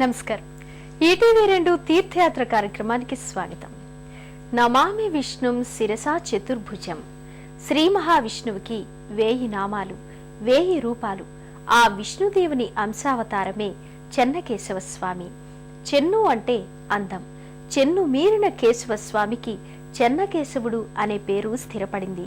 నమస్కారం. ఈటీవీ రెండు తీర్థయాత్ర కార్యక్రమానికి స్వాగతం. నమామి విష్ణుం శిరసా చతుర్భుజం. శ్రీ మహావిష్ణువుకి వేయి నామాలు వేయి రూపాలు ఆ విష్ణుదేవుని అంశావతారమే చెన్నకేశవ స్వామి చెన్ను అంటే అందం. చెన్ను మీరిన కేశవ స్వామికి చెన్నకేశవుడు అనే పేరు స్థిరపడింది.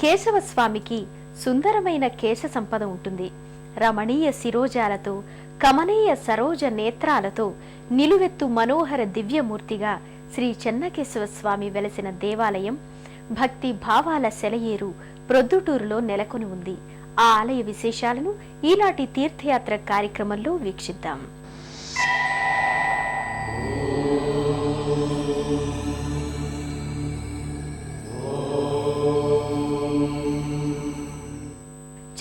కేశవ స్వామికి సుందరమైన కేశ సంపద ఉంటుంది. రమణీయ శిరోజాలతో కమనీయ సరోజ నేత్రాలతో నిలువెత్తు మనోహర దివ్యమూర్తిగా శ్రీ చెన్నకేశవ స్వామి వెలసిన దేవాలయం భక్తి భావాల సెలయేరు ప్రొద్దుటూరులో నెలకొని ఉంది ఆ ఆలయ విశేషాలను ఈనాటి తీర్థయాత్ర కార్యక్రమంలో వీక్షిద్దాం.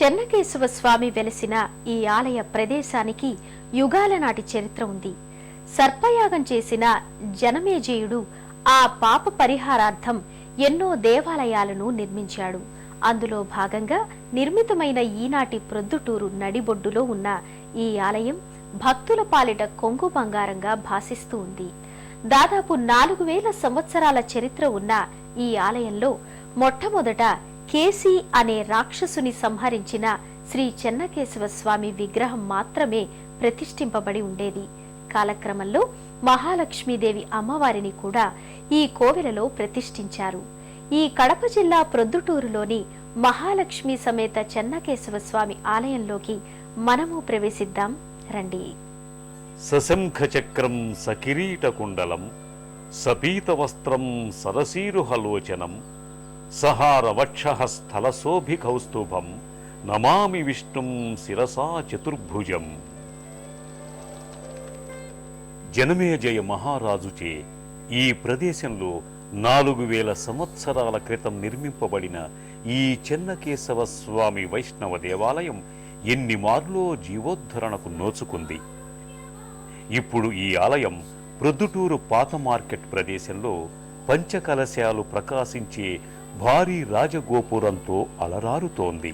చెన్నకేశవ స్వామి వెలసిన ఈ ఆలయ ప్రదేశానికి యుగాల నాటి చరిత్ర ఉంది. సర్పయాగం చేసిన జనమేజయుడు ఆ పాప పరిహారార్థం ఎన్నో దేవాలయాలను నిర్మించాడు. అందులో భాగంగా నిర్మితమైన ఈనాటి ప్రొద్దుటూరు నడిబొడ్డులో ఉన్న ఈ ఆలయం భక్తుల పాలిట కొంగు బంగారంగా భాసిస్తూ ఉంది. దాదాపు నాలుగు వేల సంవత్సరాల చరిత్ర ఉన్న ఈ ఆలయంలో మొట్టమొదట కేసి అనే రాక్షసుని సంహరించిన శ్రీ చెన్నకేశవ స్వామి విగ్రహం మాత్రమే ప్రతిష్ఠింపబడి ఉండేది. కాలక్రమంలో మహాలక్ష్మీదేవి అమ్మవారిని కూడా ఈ కోవెలలో ప్రతిష్ఠించారు. ఈ కడప జిల్లా ప్రొద్దుటూరులోని మహాలక్ష్మి సమేత చెన్నకేశవ స్వామి ఆలయంలోకి మనము ప్రవేశిద్దాం. రండి. సశంఖచక్రం సకిరీటకుండలం సపీతవస్త్రం సరసీరుహలోచనం సహారవక్షస్థలశోభికౌస్తుభం నమామి విష్ణుం శిరసా చతుర్భుజం. జనమేజయ మహారాజుచే ఈ ప్రదేశంలో నాలుగు వేల సంవత్సరాల క్రితం నిర్మింపబడిన ఈ చెన్నకేశవ స్వామి వైష్ణవ దేవాలయం ఎన్ని మార్లో జీవోద్ధరణకు నోచుకుంది? ఇప్పుడు ఈ ఆలయం ప్రొద్దుటూరు పాత మార్కెట్ ప్రదేశంలో పంచకలశాలు ప్రకాశించే భారీ రాజగోపురంతో అలరారుతోంది.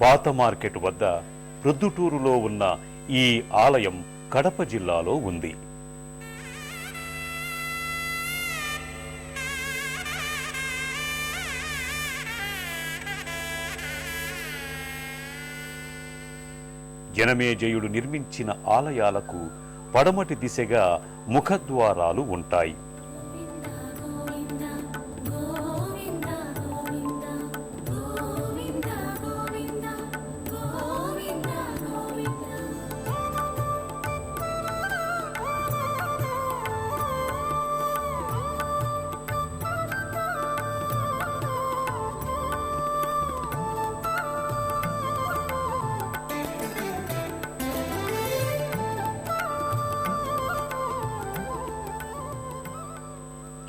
పాత మార్కెట్ వద్ద ప్రొద్దుటూరులో ఉన్న ఈ ఆలయం కడప జిల్లాలో ఉంది. జనమేజయుడు నిర్మించిన ఆలయాలకు పడమటి దిశగా ముఖద్వారాలు ఉంటాయి.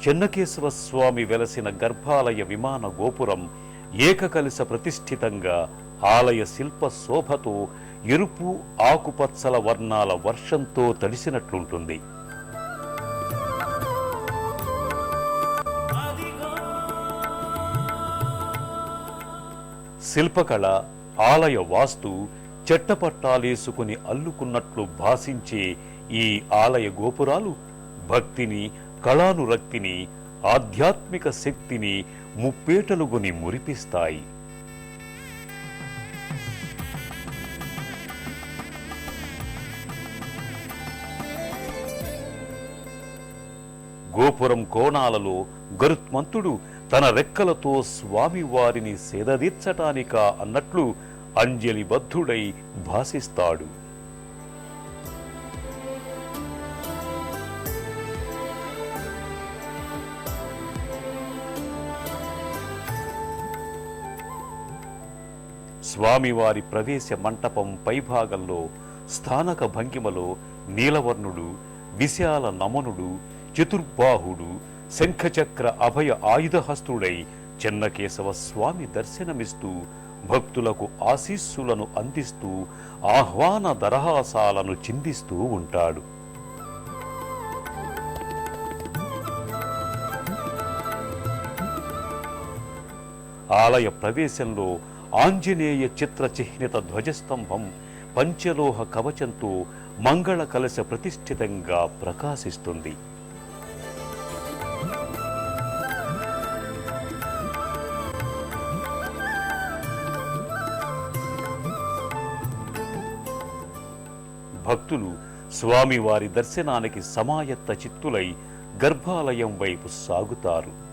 చెన్నకేశవ స్వామి వెలసిన గర్భాలయ విమాన గోపురం ఏకకలిస ప్రతిష్ఠితంగా ఆలయ శిల్ప శోభతో ఎరుపు ఆకుపచ్చల వర్ణాల వర్షంతో తడిసినట్లుంటుంది. శిల్పకళ ఆలయ వాస్తు చెట్టపట్టాలేసుకుని అల్లుకున్నట్లు భాసించే ఈ ఆలయ గోపురాలు భక్తిని కళానురక్తిని ఆధ్యాత్మిక శక్తిని ముప్పేటలుగుని మురిపిస్తాయి. గోపురం కోణాలలో గరుత్మంతుడు తన రెక్కలతో స్వామివారిని సేదదీర్చటానిక అన్నట్లు అంజలిబద్ధుడై భాసిస్తాడు. స్వామివారి ప్రవేశ మంటపం పైభాగంలో స్థానక భంగిమలో నీలవర్ణుడు విశాల నమనుడు చతుర్బాహుడు శంఖచక్ర అభయ ఆయుధహస్తుడై చెన్నకేశవ స్వామి దర్శనమిస్తూ భక్తులకు ఆశీస్సులను అందిస్తూ ఆహ్వాన దరహాసాలను చిందిస్తూ ఉంటాడు. ఆలయ ప్రవేశంలో ఆంజనేయ చిత్ర చిహ్నిత ధ్వజస్తంభం పంచలోహ కవచంతో మంగళ కలశ ప్రతిష్ఠితంగా ప్రకాశిస్తుంది. భక్తులు స్వామివారి దర్శనానికి సమాయత్త చిత్తులై గర్భాలయం వైపు సాగుతారు.